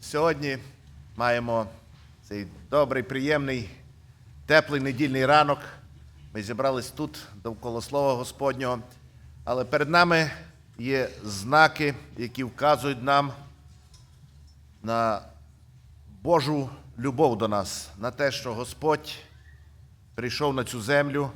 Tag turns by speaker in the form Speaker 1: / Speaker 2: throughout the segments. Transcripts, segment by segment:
Speaker 1: Сьогодні маємо цей добрий, приємний, теплий недільний ранок. Ми зібрались тут довкола Слова Господнього. Але перед нами є знаки, які вказують нам на Божу любов до нас, на те, що Господь прийшов на цю землю,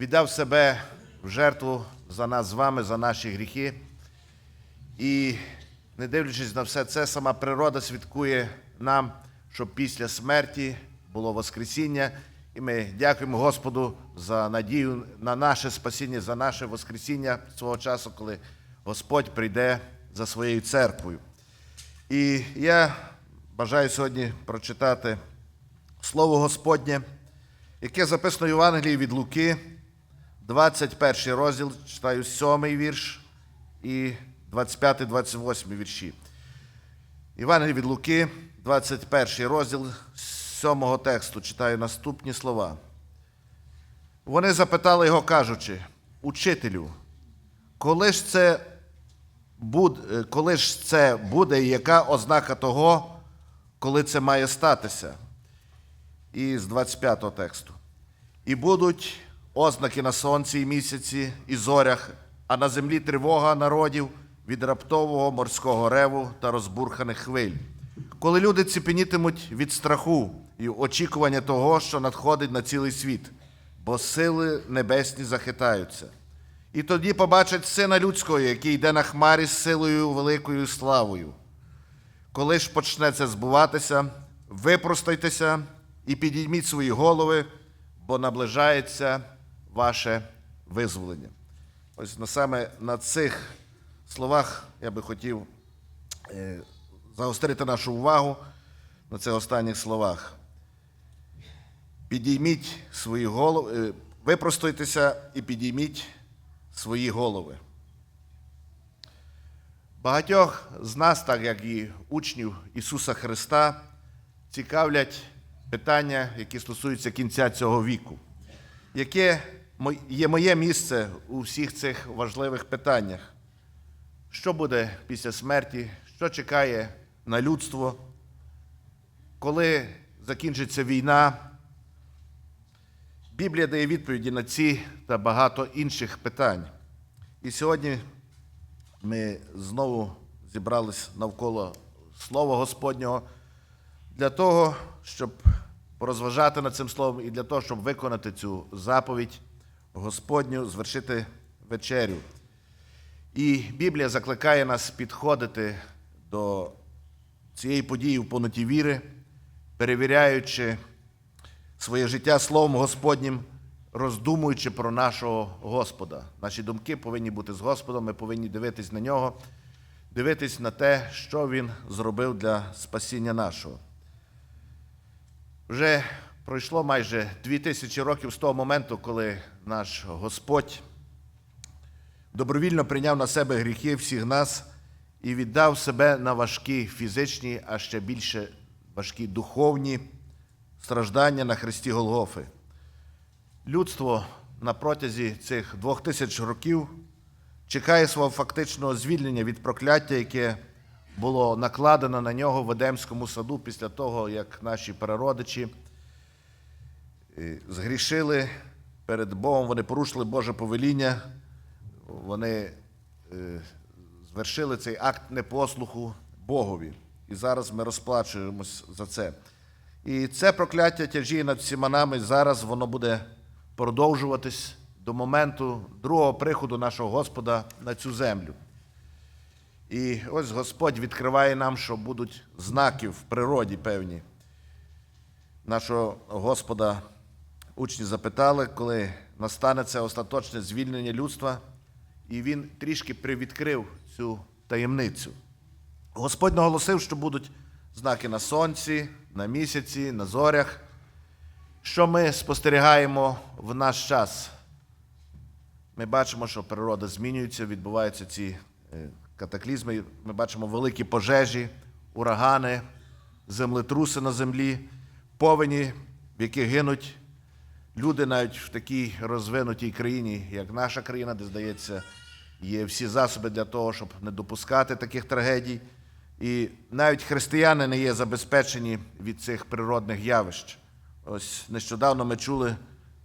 Speaker 1: віддав себе в жертву за нас з вами, за наші гріхи. І не дивлячись на все це, сама природа свідкує нам, що після смерті було Воскресіння. І ми дякуємо Господу за надію на наше спасіння, за наше Воскресіння свого часу, коли Господь прийде за своєю церквою. І я бажаю сьогодні прочитати Слово Господнє, яке записано в Євангелії від Луки, 21 розділ, читаю 7 вірш і 25-28 вірші. Євангелій від Луки, 21 розділ з 7 тексту читаю наступні слова. Вони запитали його, кажучи, учителю, коли ж це буде, коли ж це буде і яка ознака того, коли це має статися? І з 25 тексту. І будуть ознаки на сонці і місяці і зорях, а на землі тривога народів від раптового морського реву та розбурханих хвиль. Коли люди ціпенітимуть від страху і очікування того, що надходить на цілий світ, бо сили небесні захитаються. І тоді побачать сина людського, який йде на хмарі з силою великою славою. Коли ж почне це збуватися, випростайтеся і підійміть свої голови, бо наближається ваше визволення. Ось на саме на цих словах я би хотів е, загострити нашу увагу на цих останніх словах. Підійміть свої голови, е, випростуйтеся і підійміть свої голови. Багатьох з нас, так як і учнів Ісуса Христа, цікавлять питання, які стосуються кінця цього віку. Яке є моє місце у всіх цих важливих питаннях? Що буде після смерті? Що чекає на людство? Коли закінчиться війна? Біблія дає відповіді на ці та багато інших питань. І сьогодні ми знову зібрались навколо Слова Господнього для того, щоб порозважати над цим словом і для того, щоб виконати цю заповідь Господню, звершити вечерю. І Біблія закликає нас підходити до цієї події в повноті віри, перевіряючи своє життя Словом Господнім, роздумуючи про нашого Господа. Наші думки повинні бути з Господом, ми повинні дивитись на нього, дивитись на те, що Він зробив для спасіння нашого. Вже пройшло майже дві тисячі років з того моменту, коли наш Господь добровільно прийняв на себе гріхи всіх нас і віддав себе на важкі фізичні, а ще більше важкі духовні страждання на хресті Голгофи. Людство на протязі цих двох тисяч років чекає свого фактичного звільнення від прокляття, яке було накладено на нього в Едемському саду після того, як наші прародичі е, згрішили перед Богом, вони порушили Боже повеління, вони е, звершили цей акт непослуху Богові. І зараз ми розплачуємось за це. І це прокляття тяжіє над всіма нами. Зараз воно буде продовжуватись до моменту другого приходу нашого Господа на цю землю. І ось Господь відкриває нам, що будуть знаки в природі певні. Нашого Господа учні запитали, коли настане це остаточне звільнення людства, і він трішки привідкрив цю таємницю. Господь наголосив, що будуть знаки на сонці, на місяці, на зорях, що ми спостерігаємо в наш час. Ми бачимо, що природа змінюється, відбуваються ці е, катаклізми. Ми бачимо великі пожежі, урагани, землетруси на землі, повені, в яких гинуть люди навіть в такій розвинутій країні, як наша країна, де, здається, є всі засоби для того, щоб не допускати таких трагедій. І навіть християни не є забезпечені від цих природних явищ. Ось нещодавно ми чули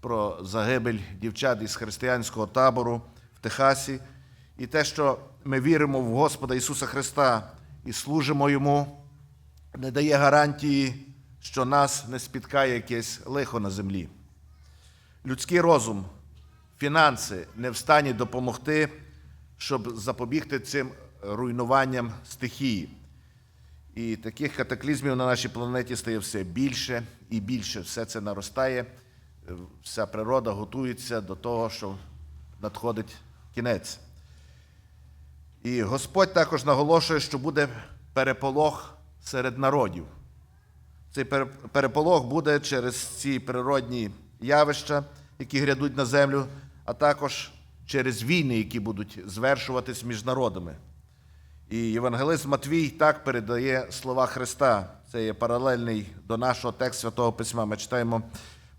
Speaker 1: про загибель дівчат із християнського табору в Техасі. І те, що ми віримо в Господа Ісуса Христа і служимо Йому, не дає гарантії, що нас не спіткає якесь лихо на землі. Людський розум, фінанси не в стані допомогти, щоб запобігти цим руйнуванням стихії. І таких катаклізмів на нашій планеті стає все більше і більше. Все це наростає, вся природа готується до того, що надходить кінець. І Господь також наголошує, що буде переполох серед народів. Цей переполох буде через ці природні явища, які грядуть на землю, а також через війни, які будуть звершуватись між народами. І євангелист Матвій так передає слова Христа. Це є паралельний до нашого тексту Святого Письма. Ми читаємо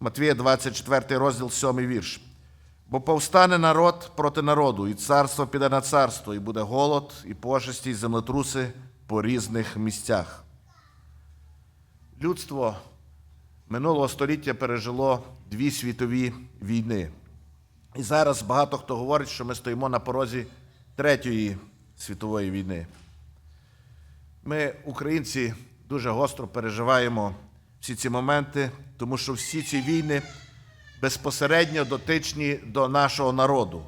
Speaker 1: Матвія 24 розділ, 7 вірш. Бо повстане народ проти народу, і царство піде на царство, і буде голод, і пошесті, і землетруси по різних місцях. Людство минулого століття пережило дві світові війни. І зараз багато хто говорить, що ми стоїмо на порозі Третьої світової війни. Ми, українці, дуже гостро переживаємо всі ці моменти, тому що всі ці війни безпосередньо дотичні до нашого народу.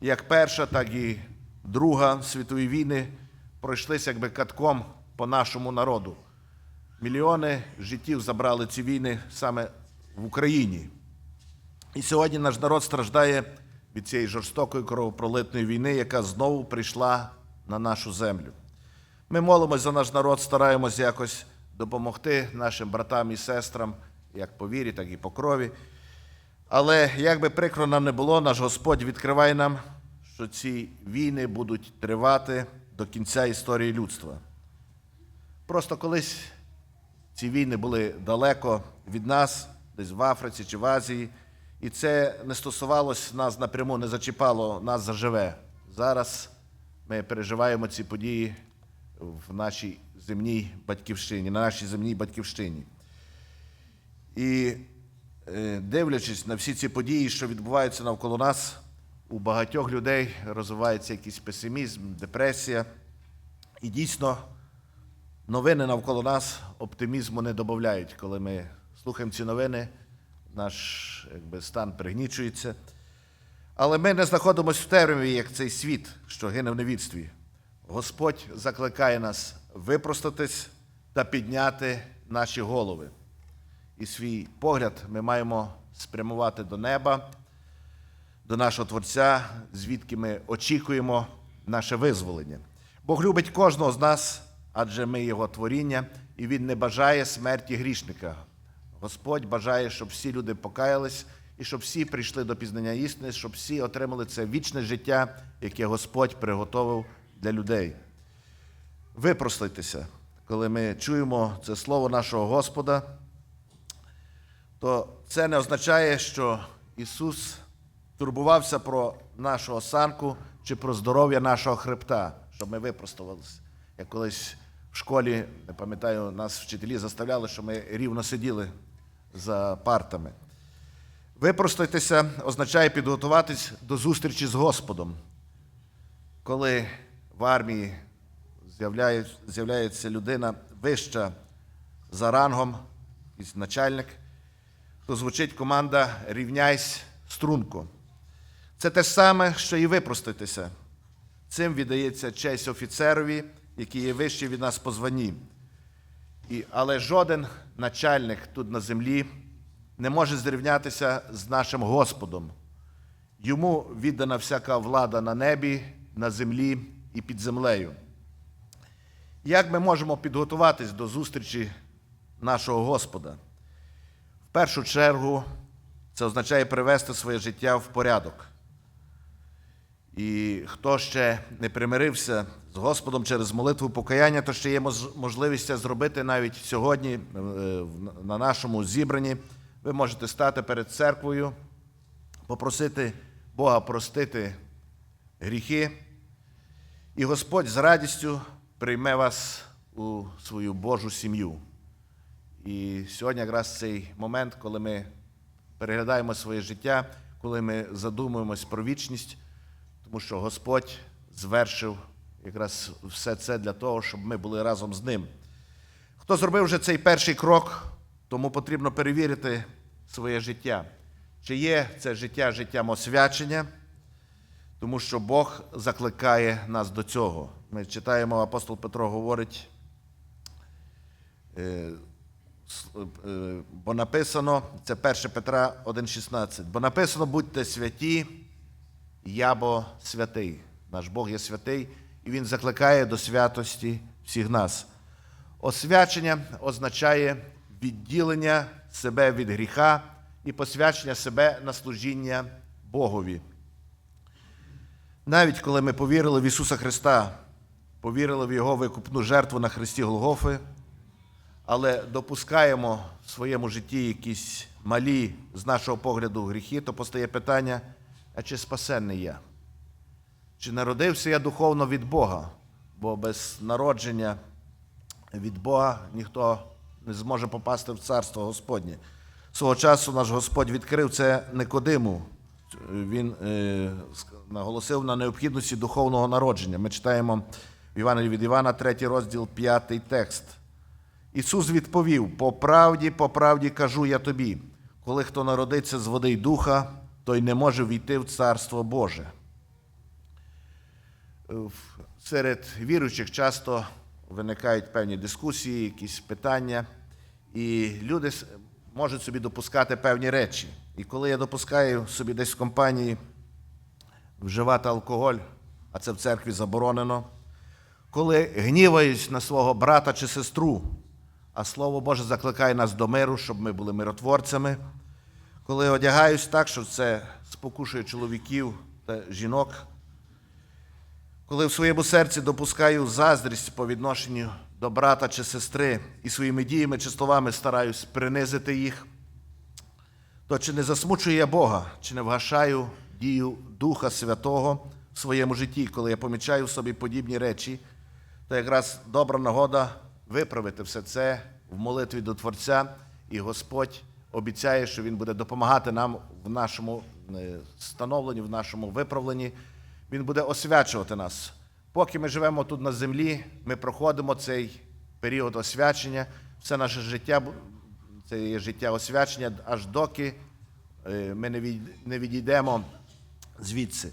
Speaker 1: Як Перша, так і Друга світові війни пройшлися якби катком по нашому народу. Мільйони життів забрали ці війни саме в Україні. І сьогодні наш народ страждає від цієї жорстокої кровопролитної війни, яка знову прийшла на нашу землю. Ми молимось за наш народ, стараємось якось допомогти нашим братам і сестрам, як по вірі, так і по крові. Але як би прикро нам не було, наш Господь відкриває нам, що ці війни будуть тривати до кінця історії людства. Просто колись ці війни були далеко від нас, десь в Африці чи в Азії, і це не стосувалось нас напряму, не зачіпало нас заживе. Зараз ми переживаємо ці події в нашій земній батьківщині, на нашій земній батьківщині. І е, дивлячись на всі ці події, що відбуваються навколо нас, у багатьох людей розвивається якийсь песимізм, депресія. І дійсно, новини навколо нас оптимізму не додають. Коли ми слухаємо ці новини, наш якби, стан пригнічується. Але ми не знаходимося в темряві, як цей світ, що гине в невідстві. Господь закликає нас випростатись та підняти наші голови. І свій погляд ми маємо спрямувати до неба, до нашого Творця, звідки ми очікуємо наше визволення. Бог любить кожного з нас, адже ми Його творіння, і Він не бажає смерті грішника. Господь бажає, щоб всі люди покаялись і щоб всі прийшли до пізнання істини, щоб всі отримали це вічне життя, яке Господь приготовив для людей. Випростайтеся, коли ми чуємо це слово нашого Господа, то це не означає, що Ісус турбувався про нашу осанку чи про здоров'я нашого хребта, щоб ми випростувалися. Як колись в школі, не пам'ятаю, нас вчителі заставляли, що ми рівно сиділи за партами. Випростатися означає підготуватись до зустрічі з Господом. Коли в армії з'являється людина вища за рангом, якийсь начальник, то звучить команда Рівняйсь струнко. Це те ж саме, що і випроститися. Цим віддається честь офіцерові, який є вищий від нас по званні. І, але жоден начальник тут на землі не може зрівнятися з нашим Господом. Йому віддана всяка влада на небі, на землі і під землею. Як ми можемо підготуватись до зустрічі нашого Господа? В першу чергу це означає привести своє життя в порядок. І хто ще не примирився з Господом через молитву покаяння, то ще є можливість це зробити навіть сьогодні е, на нашому зібранні. Ви можете стати перед церквою, попросити Бога простити гріхи, і Господь з радістю прийме вас у свою Божу сім'ю. І сьогодні якраз цей момент, коли ми переглядаємо своє життя, коли ми задумуємось про вічність, тому що Господь звершив якраз все це для того, щоб ми були разом з ним. Хто зробив вже цей перший крок, тому потрібно перевірити своє життя. Чи є це життя життям освячення, тому що Бог закликає нас до цього. Ми читаємо, апостол Петро говорить, е, е, бо написано, це 1 Петра 1,16, бо написано, будьте святі, я бо святий. Наш Бог є святий, і Він закликає до святості всіх нас. Освячення означає відділення себе від гріха і посвячення себе на служіння Богові. Навіть коли ми повірили в Ісуса Христа, повірили в Його викупну жертву на Христі Голгофи, але допускаємо в своєму житті якісь малі, з нашого погляду, гріхи, то постає питання: а чи спасенний я? Чи народився я духовно від Бога? Бо без народження від Бога ніхто не зможе попасти в царство Господнє. Свого часу наш Господь відкрив це Никодиму. Він е, наголосив на необхідності духовного народження. Ми читаємо в Івангелії від Івана, 3 розділ, 5 текст. Ісус відповів: по правді, по правді кажу я тобі, коли хто народиться з води й духа, той не може війти в Царство Боже. Серед віруючих часто виникають певні дискусії, якісь питання, і люди можуть собі допускати певні речі. І коли я допускаю собі десь в компанії вживати алкоголь, а це в церкві заборонено, коли гніваюсь на свого брата чи сестру, а Слово Боже закликає нас до миру, щоб ми були миротворцями, коли одягаюсь так, що це спокушує чоловіків та жінок, коли в своєму серці допускаю заздрість по відношенню до брата чи сестри і своїми діями чи словами стараюсь принизити їх, то чи не засмучую я Бога, чи не вгашаю дію Духа Святого в своєму житті, коли я помічаю в собі подібні речі, то якраз добра нагода виправити все це в молитві до Творця, і Господь обіцяє, що Він буде допомагати нам в нашому е, становленні, в нашому виправленні. Він буде освячувати нас. Поки ми живемо тут на землі, ми проходимо цей період освячення, все наше життя це є життя освячення, аж доки е, ми не відійдемо звідси.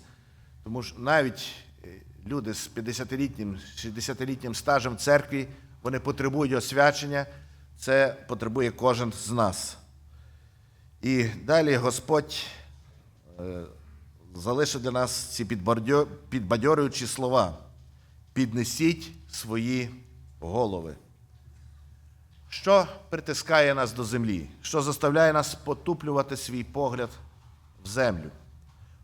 Speaker 1: Тому що навіть е, люди з 50-літнім, 60-літнім стажем в церкві, вони потребують освячення, це потребує кожен з нас. І далі Господь е, залишив для нас ці підбадьорюючі слова. Піднесіть свої голови. Що притискає нас до землі? Що заставляє нас потуплювати свій погляд в землю?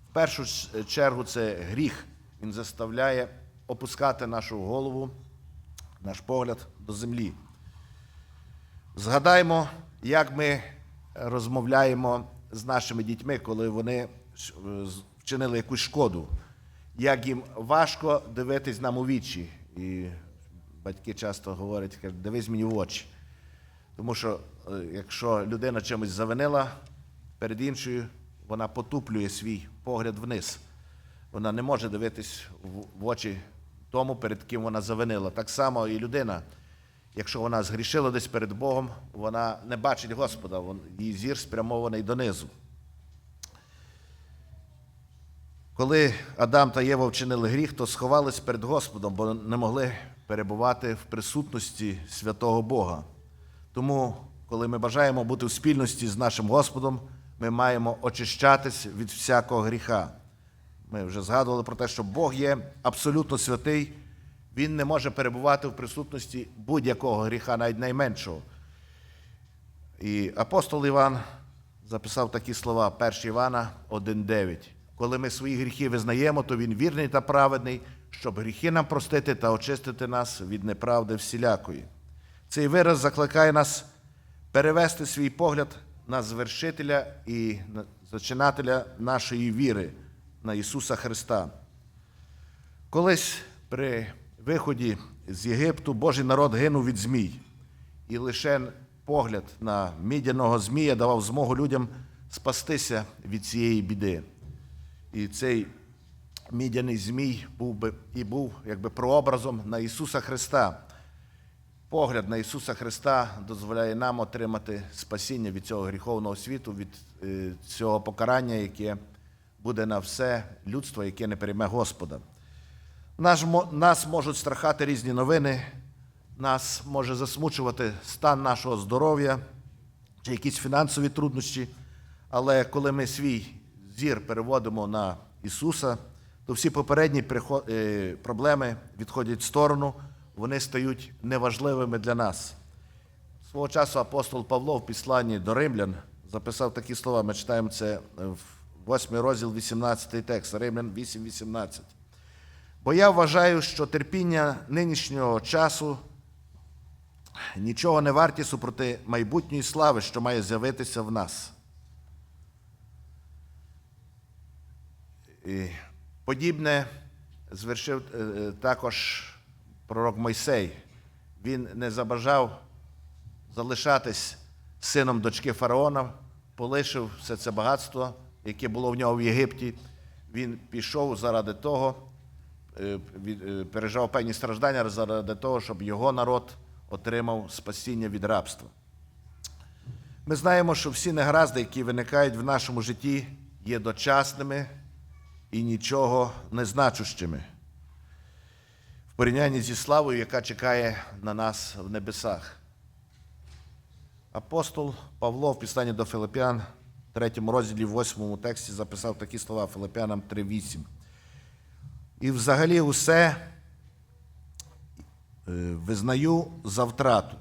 Speaker 1: В першу чергу це гріх. Він заставляє опускати нашу голову, наш погляд до землі. Згадаймо, як ми розмовляємо з нашими дітьми, коли вони вчинили якусь шкоду, як їм важко дивитись нам у вічі. І батьки часто говорять, кажуть, дивись мені в очі. Тому що е, якщо людина чимось завинила перед іншою, вона потуплює свій погляд вниз. Вона не може дивитись в очі тому, перед ким вона завинила. Так само і людина, якщо вона згрішила десь перед Богом, вона не бачить Господа, її зір спрямований донизу. Коли Адам та Єва вчинили гріх, то сховались перед Господом, бо не могли перебувати в присутності святого Бога. Тому, коли ми бажаємо бути в спільності з нашим Господом, ми маємо очищатись від всякого гріха. Ми вже згадували про те, що Бог є абсолютно святий, Він не може перебувати в присутності будь-якого гріха, навіть найменшого. І апостол Іван записав такі слова 1 Івана 1,9. Коли ми свої гріхи визнаємо, то він вірний та праведний, щоб гріхи нам простити та очистити нас від неправди всілякої. Цей вираз закликає нас перевести свій погляд на звершителя і зачинателя нашої віри, на Ісуса Христа. Колись при виході з Єгипту Божий народ гинув від змій. І лише погляд на мідяного змія давав змогу людям спастися від цієї біди. І цей мідяний змій був би і був якби прообразом на Ісуса Христа. Погляд на Ісуса Христа дозволяє нам отримати спасіння від цього гріховного світу, від е, цього покарання, яке буде на все людство, яке не прийме Господа. Нас можуть страхати різні новини, нас може засмучувати стан нашого здоров'я чи якісь фінансові труднощі. Але коли ми свій зір переводимо на Ісуса, то всі попередні е, проблеми відходять в сторону, вони стають неважливими для нас. Свого часу апостол Павло в післанні до римлян записав такі слова. Ми читаємо це в 8 розділ, 18 текст, Римлян 8.18. Бо я вважаю, що терпіння нинішнього часу нічого не варті супроти майбутньої слави, що має з'явитися в нас. І подібне звершив е, також пророк Мойсей. Він не забажав залишатись сином дочки фараона, полишив все це багатство, яке було в нього в Єгипті. Він пішов заради того, переживав певні страждання заради того, щоб його народ отримав спасіння від рабства. Ми знаємо, що всі негаразди, які виникають в нашому житті, є дочасними і нічого не значущими в порівнянні зі славою, яка чекає на нас в небесах. Апостол Павло в післанні до Филиппян, 3 розділі, 8 тексті записав такі слова Филиппянам 3.8. І взагалі усе е, визнаю за втрату,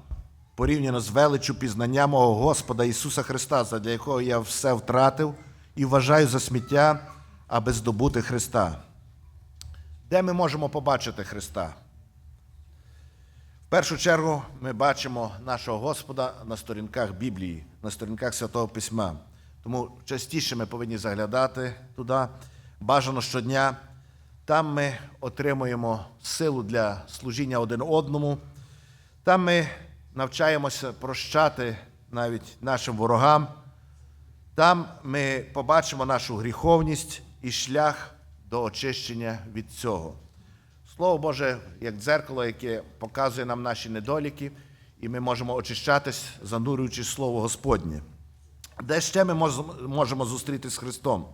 Speaker 1: порівняно з величу пізнання мого Господа Ісуса Христа, задля якого я все втратив і вважаю за сміття, аби здобути Христа. Де ми можемо побачити Христа? В першу чергу ми бачимо нашого Господа на сторінках Біблії, на сторінках Святого Письма. Тому частіше ми повинні заглядати туди, бажано щодня. Там ми отримуємо силу для служіння один одному. Там ми навчаємося прощати навіть нашим ворогам. Там ми побачимо нашу гріховність і шлях до очищення від цього. Слово Боже, як дзеркало, яке показує нам наші недоліки, і ми можемо очищатись, занурюючи Слово Господнє. Де ще ми можемо зустрітися з Христом?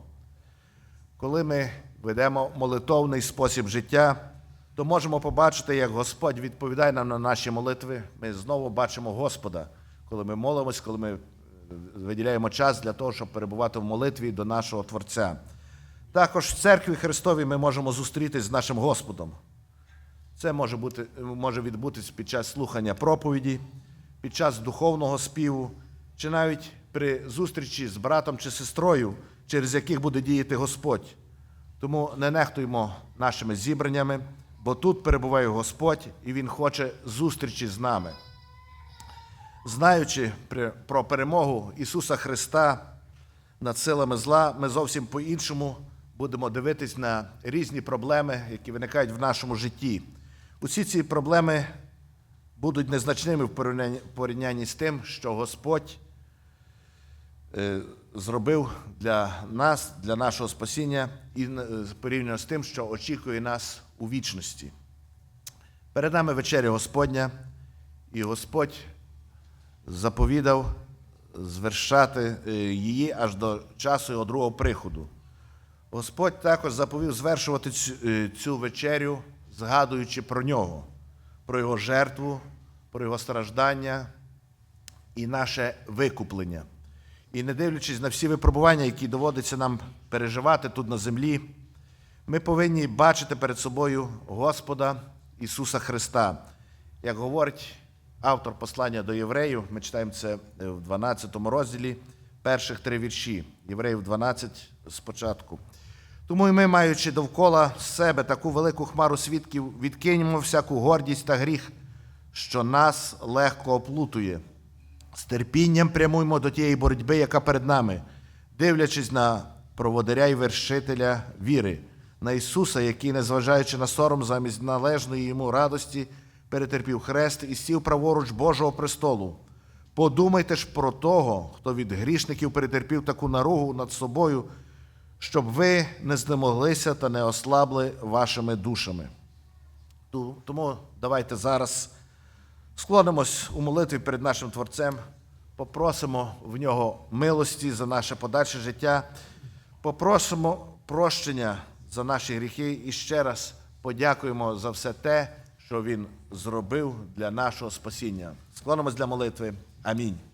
Speaker 1: Коли ми ведемо молитовний спосіб життя, то можемо побачити, як Господь відповідає нам на наші молитви. Ми знову бачимо Господа, коли ми молимось, коли ми е, виділяємо час для того, щоб перебувати в молитві до нашого Творця. Також в церкві Христовій ми можемо зустрітись з нашим Господом. Це може, бути, може відбутись під час слухання проповіді, під час духовного співу, чи навіть при зустрічі з братом чи сестрою, через яких буде діяти Господь. Тому не нехтуймо нашими зібраннями, бо тут перебуває Господь і Він хоче зустрічі з нами. Знаючи про перемогу Ісуса Христа над силами зла, ми зовсім по-іншому будемо дивитись на різні проблеми, які виникають в нашому житті. Усі ці проблеми будуть незначними в порівнянні, з тим, що Господь е, зробив для нас, для нашого спасіння, і е, порівняно з тим, що очікує нас у вічності. Перед нами вечеря Господня, і Господь заповідав звершати е, її аж до часу його другого приходу. Господь також заповів звершувати е, цю вечерю, згадуючи про нього, про його жертву, про його страждання і наше викуплення. І не дивлячись на всі випробування, які доводиться нам переживати тут на землі, ми повинні бачити перед собою Господа Ісуса Христа. Як говорить автор послання до євреїв, ми читаємо це в 12 розділі, перших три вірші, Євреїв 12 спочатку. Тому і ми, маючи довкола себе таку велику хмару свідків, відкинемо всяку гордість та гріх, що нас легко оплутує. З терпінням прямуємо до тієї боротьби, яка перед нами, дивлячись на проводиря і вершителя віри, на Ісуса, який, незважаючи на сором, замість належної йому радості, перетерпів хрест і сів праворуч Божого престолу. Подумайте ж про того, хто від грішників перетерпів таку наругу над собою, щоб ви не знемоглися та не ослабли вашими душами. Тому давайте зараз склонимось у молитві перед нашим Творцем, попросимо в нього милості за наше подальше життя, попросимо прощення за наші гріхи і ще раз подякуємо за все те, що Він зробив для нашого спасіння. Склонимось для молитви. Амінь.